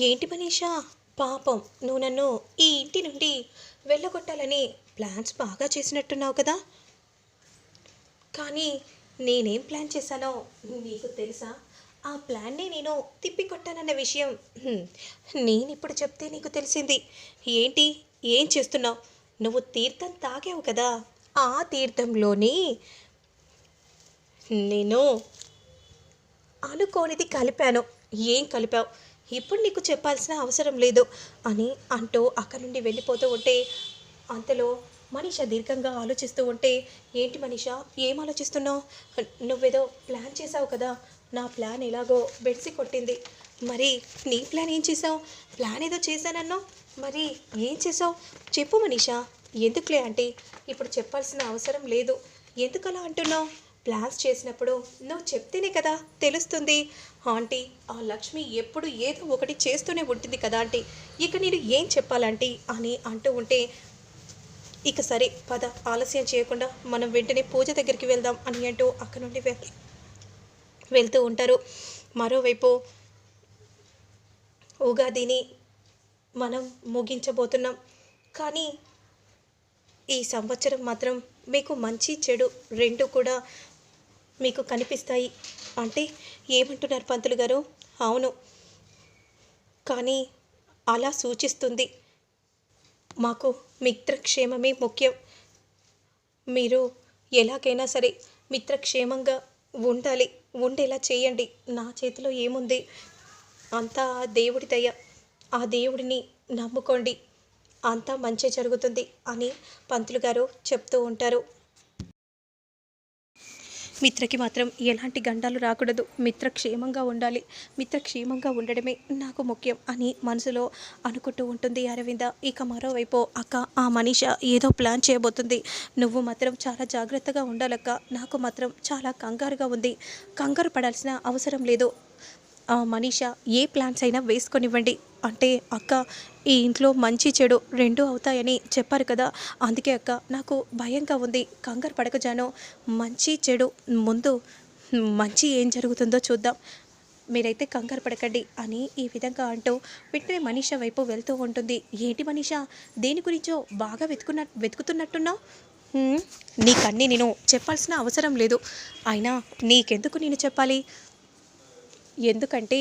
ఏంటి మనీషా? పాపం నువ్వు నన్ను ఈ ఇంటి నుండి వెళ్ళగొట్టాలని ప్లాన్స్ బాగా చేసినట్టున్నావు కదా. కానీ నేనేం ప్లాన్ చేశానో నీకు తెలుసా? ఆ ప్లాన్ని నేను తిప్పికొట్టానన్న విషయం. నేను ఇప్పుడు చెప్తే నీకు తెలిసింది. ఏంటి? ఏం చేస్తున్నావు? నువ్వు తీర్థం తాగావు కదా. ఆ తీర్థంలోని నేను అనుకోనిది కలిపాను. ఏం కలిపావు? ఇప్పుడు నీకు చెప్పాల్సిన అవసరం లేదు అని అంటూ అక్కడి నుండి వెళ్ళిపోతూ ఉంటే అంతలో మనీష దీర్ఘంగా ఆలోచిస్తూ ఉంటే ఏంటి మనీష ఏం ఆలోచిస్తున్నావు? నువ్వేదో ప్లాన్ చేసావు కదా నా ప్లాన్ ఎలాగో బెడ్సి కొట్టింది. మరి నీ ప్లాన్ ఏం చేసావు ప్లాన్ ఏదో చేశానన్నావు మరి ఏం చేసావు చెప్పు మనీష ఎందుకులే అంటే ఇప్పుడు చెప్పాల్సిన అవసరం లేదు. ఎందుకలా అంటున్నావు? ప్లాన్స్ చేసినప్పుడు నువ్వు చెప్తేనే కదా తెలుస్తుంది. ఆంటీ ఆ లక్ష్మి ఎప్పుడు ఏదో ఒకటి చేస్తూనే ఉంటుంది కదా ఆంటీ. ఇక నేను ఏం చెప్పాలంటీ? అని అంటూ ఉంటే ఇక సరే పద ఆలస్యం చేయకుండా మనం వెంటనే పూజ దగ్గరికి వెళ్దాం అని అంటూ అక్కడ నుండి వె- వెళ్తూ ఉంటారు. మరోవైపు ఉగాదిని మనం ముగించబోతున్నాం. కానీ ఈ సంవత్సరం మాత్రం మీకు మంచి చెడు రెండు కూడా మీకు కనిపిస్తాయి. అంటే ఏమంటున్నారు పంతులు గారు? అవును. కానీ అలా సూచిస్తుంది. మాకు మిత్రక్షేమమే ముఖ్యం. మీరు ఎలాగైనా సరే మిత్రక్షేమంగా ఉండాలి. ఉండేలా చేయండి. నా చేతిలో ఏముంది? అంతా ఆ దేవుడి దయ. ఆ దేవుడిని నమ్ముకోండి. అంతా మంచి జరుగుతుంది అని పంతులు గారు చెప్తూ ఉంటారు. మిత్రకి మాత్రం ఎలాంటి గండాలు రాకూడదు. మిత్ర క్షేమంగా ఉండాలి. మిత్ర క్షేమంగా ఉండడమే నాకు ముఖ్యం అని మనసులో అనుకుంటూ ఉంటుంది అరవింద. ఇక మరోవైపు అక్క ఆ మనీష ఏదో ప్లాన్ చేయబోతుంది. నువ్వు మాత్రం చాలా జాగ్రత్తగా ఉండాలక్క. నాకు మాత్రం చాలా కంగారుగా ఉంది. కంగారు పడాల్సిన అవసరం లేదు. ఆ మనీష ఏ ప్లాన్స్ అయినా వేసుకొనివ్వండి. అంటే అక్క ఈ ఇంట్లో మంచి చెడు రెండు అవుతాయని చెప్పారు కదా. అందుకే అక్క నాకు భయంగా ఉంది. కంగారు పడకజాను. మంచి చెడు ముందు మంచి ఏం జరుగుతుందో చూద్దాం. మీరైతే కంగారు పడకండి అని ఈ విధంగా అంటూ వెంటనే మనీష వైపు వెళ్తూ ఉంటుంది. ఏంటి మనీష దేని గురించో బాగా వెతుకున్న వెతుకుతున్నట్టున్నావు? నీకన్నీ నేను చెప్పాల్సిన అవసరం లేదు. అయినా నీకెందుకు నేను చెప్పాలి? ఎందుకంటే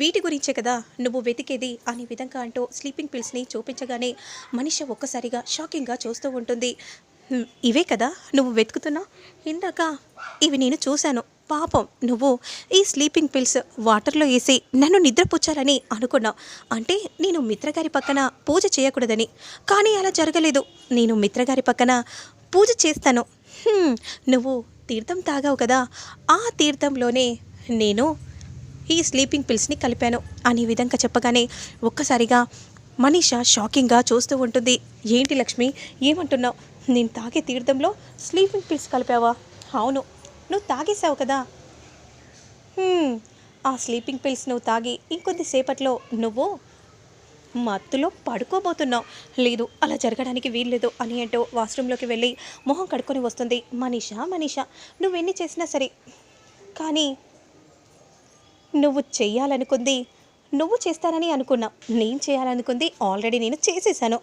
వీటి గురించే కదా నువ్వు వెతికేది అనే విధంగా అంటూ స్లీపింగ్ పిల్స్ని చూపించగానే మనిషి ఒక్కసారిగా షాకింగ్గా చూస్తూ ఉంటుంది. ఇవే కదా నువ్వు వెతుకుతున్నా? ఇందాక ఇవి నేను చూశాను. పాపం నువ్వు ఈ స్లీపింగ్ పిల్స్ వాటర్లో వేసి నన్ను నిద్రపుచ్చాలని అనుకున్నావు అంటే నేను మిత్రగారి పక్కన పూజ చేయకూడదని. కానీ అలా జరగలేదు. నేను మిత్రగారి పక్కన పూజ చేస్తాను. నువ్వు తీర్థం తాగావు కదా. ఆ తీర్థంలోనే నేను ఈ స్లీపింగ్ పిల్స్ని కలిపాను. అనే విధంగా చెప్పగానే ఒక్కసారిగా మనీష షాకింగ్గా చూస్తూ ఉంటుంది. ఏంటి లక్ష్మి? ఏమంటున్నావు? నేను తాగే తీర్థంలో స్లీపింగ్ పిల్స్ కలిపావా? అవును. నువ్వు తాగేసావు కదా. ఆ స్లీపింగ్ పిల్స్ నువ్వు తాగి ఇంకొద్దిసేపట్లో నువ్వు మత్తులో పడుకోబోతున్నావు. లేదు అలా జరగడానికి వీల్లేదు అని అంటూ వాష్రూమ్లోకి వెళ్ళి మొహం కడుక్కొని వస్తుంది మనీషా. మనీషా నువ్వెన్ని చేసినా సరే కానీ నువ్వు చెయ్యాలనుకుంది నువ్వు చేస్తానని అనుకున్నా నేను చేయాలనుకుంది ఆల్రెడీ నేను చేసేసాను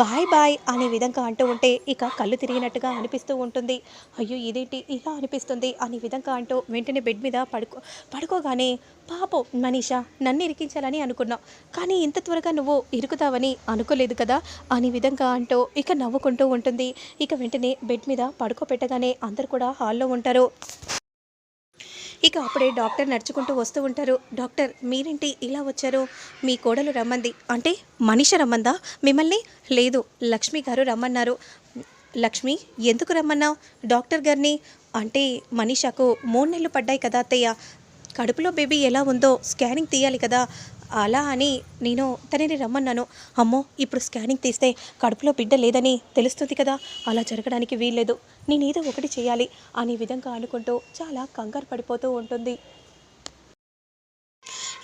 బాయ్ బాయ్ అనే విధంగా అంటూ ఉంటే ఇక కళ్ళు తిరిగినట్టుగా అనిపిస్తూ ఉంటుంది. అయ్యో ఇదేంటి ఇలా అనిపిస్తుంది అనే విధంగా అంటూ వెంటనే బెడ్ మీద పడుకో పడుకోగానే పాపం మనీషా నన్ను ఇరికించాలని అనుకున్నావు. కానీ ఇంత త్వరగా నువ్వు ఇరుకుతావని అనుకోలేదు కదా అనే విధంగా అంటూ ఇక నవ్వుకుంటూ ఉంటుంది. ఇక వెంటనే బెడ్ మీద పడుకోబెట్టగానే అందరు కూడా హాల్లో ఉంటారు. ఇక అప్పుడే డాక్టర్ నడుచుకుంటూ వస్తూ ఉంటారు. డాక్టర్ మీరేంటి ఇలా వచ్చారు? మీ కోడలు రమ్మంది. అంటే మనిష రమ్మందా? మిమ్మల్ని లేదు లక్ష్మి గారు రమ్మన్నారు. లక్ష్మి ఎందుకు రమ్మన్నావు? డాక్టర్ గారిని అంటే మనిషకు మూడు నెలలు పడ్డాయి కదా అత్తయ్య. కడుపులో బేబీ ఎలా ఉందో స్కానింగ్ తీయాలి కదా. అలా అని నేను తనని రమ్మన్నాను. అమ్మో ఇప్పుడు స్కానింగ్ తీస్తే కడుపులో బిడ్డ లేదని తెలుస్తుంది కదా. అలా జరగడానికి వీల్లేదు. నేనేదో ఒకటి చేయాలి అనే విధంగా అనుకుంటూ చాలా కంగారు పడిపోతూ ఉంటుంది.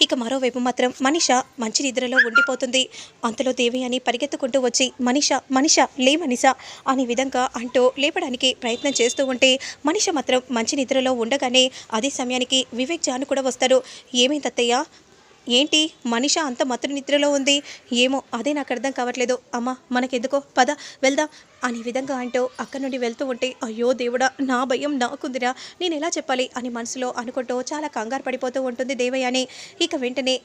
ఇక మరోవైపు మాత్రం మనిష మంచి నిద్రలో ఉండిపోతుంది. అంతలో దేవి అని పరిగెత్తుకుంటూ వచ్చి మనిష మనిష లే మనిష అనే విధంగా అంటూ లేపడానికి ప్రయత్నం చేస్తూ ఉంటే మనిష మాత్రం మంచి నిద్రలో ఉండగానే అదే సమయానికి వివేక్ జాను కూడా వస్తారు ఏమైంది అత్తయ్య ఏంటి? మనిష అంత మత్తు నిద్రలో ఉంది. ఏమో అదే నాకు అర్థం కావట్లేదు. అమ్మ మనకెందుకో? పద వెళ్దాం. అనే విధంగా అంటూ అక్కడి నుండి వెళ్తూ ఉంటే అయ్యో దేవుడా నా భయం నాకుందిరా. నేను ఎలా చెప్పాలి? అని మనసులో అనుకుంటూ చాలా కంగారు పడిపోతూ ఉంటుంది దేవయాని. ఇక వెంటనే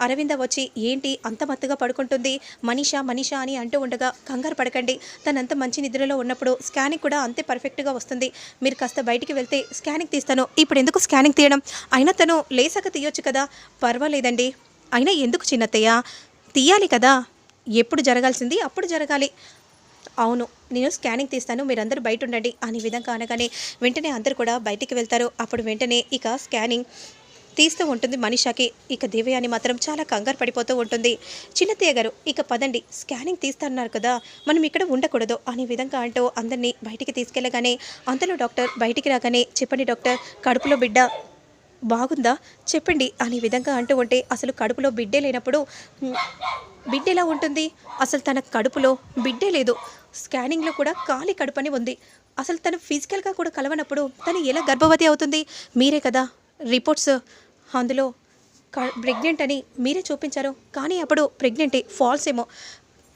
అరవింద వచ్చి ఏంటి? అంత మత్తుగా పడుకుంటుంది? మనీషా మనీషా అని అంటూ ఉండగా కంగారు పడకండి. తనంత మంచి నిద్రలో ఉన్నప్పుడు స్కానింగ్ కూడా అంతే పర్ఫెక్ట్గా వస్తుంది. మీరు కాస్త బయటికి వెళ్తే స్కానింగ్ తీస్తాను. ఇప్పుడు ఎందుకు స్కానింగ్ తీయడం? అయినా తను లేసాక తీయొచ్చు కదా? పర్వాలేదండి. అయినా ఎందుకు చిన్నత్తయ్య? తీయాలి కదా? ఎప్పుడు జరగాల్సింది అప్పుడు జరగాలి. అవును నేను స్కానింగ్ తీస్తాను. మీరందరూ బయట ఉండండి అనే విధంగా అనగానే వెంటనే అందరూ కూడా బయటికి వెళ్తారు. అప్పుడు వెంటనే ఇక స్కానింగ్ తీస్తూ ఉంటుంది మనిషాకి. ఇక దివ్యాని మాత్రం చాలా కంగారు పడిపోతూ ఉంటుంది. చిన్నతయ్య గారు ఇక పదండి స్కానింగ్ తీస్తున్నారు కదా మనం ఇక్కడ ఉండకూడదు అనే విధంగా అంటూ అందరినీ బయటికి తీసుకెళ్ళగానే అంతలో డాక్టర్ బయటికి రాగానే చెప్పండి డాక్టర్ కడుపులో బిడ్డ బాగుందా? చెప్పండి అనే విధంగా అంటూ ఉంటే అసలు కడుపులో బిడ్డే లేనప్పుడు బిడ్డ ఎలా ఉంటుంది? అసలు తన కడుపులో బిడ్డే లేదు. స్కానింగ్లో కూడా ఖాళీ కడుపు అని ఉంది. అసలు తను ఫిజికల్గా కూడా కలవనప్పుడు తను ఎలా గర్భవతి అవుతుంది? మీరే కదా రిపోర్ట్స్ అందులో ప్రెగ్నెంట్ అని మీరే చూపించారు. కానీ అప్పుడు ప్రెగ్నెంటే ఫాల్స్ ఏమో.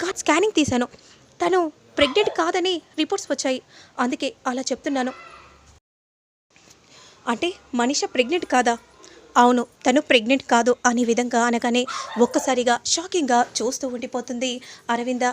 కాదు స్కానింగ్ తీశాను. తను ప్రెగ్నెంట్ కాదని రిపోర్ట్స్ వచ్చాయి. అందుకే అలా చెప్తున్నాను. అంటే మనిష ప్రెగ్నెంట్ కాదా? అవును తను ప్రెగ్నెంట్ కాదు అనే విధంగా అనగానే ఒక్కసారిగా షాకింగ్గా చూస్తూ ఉండిపోతుంది అరవింద.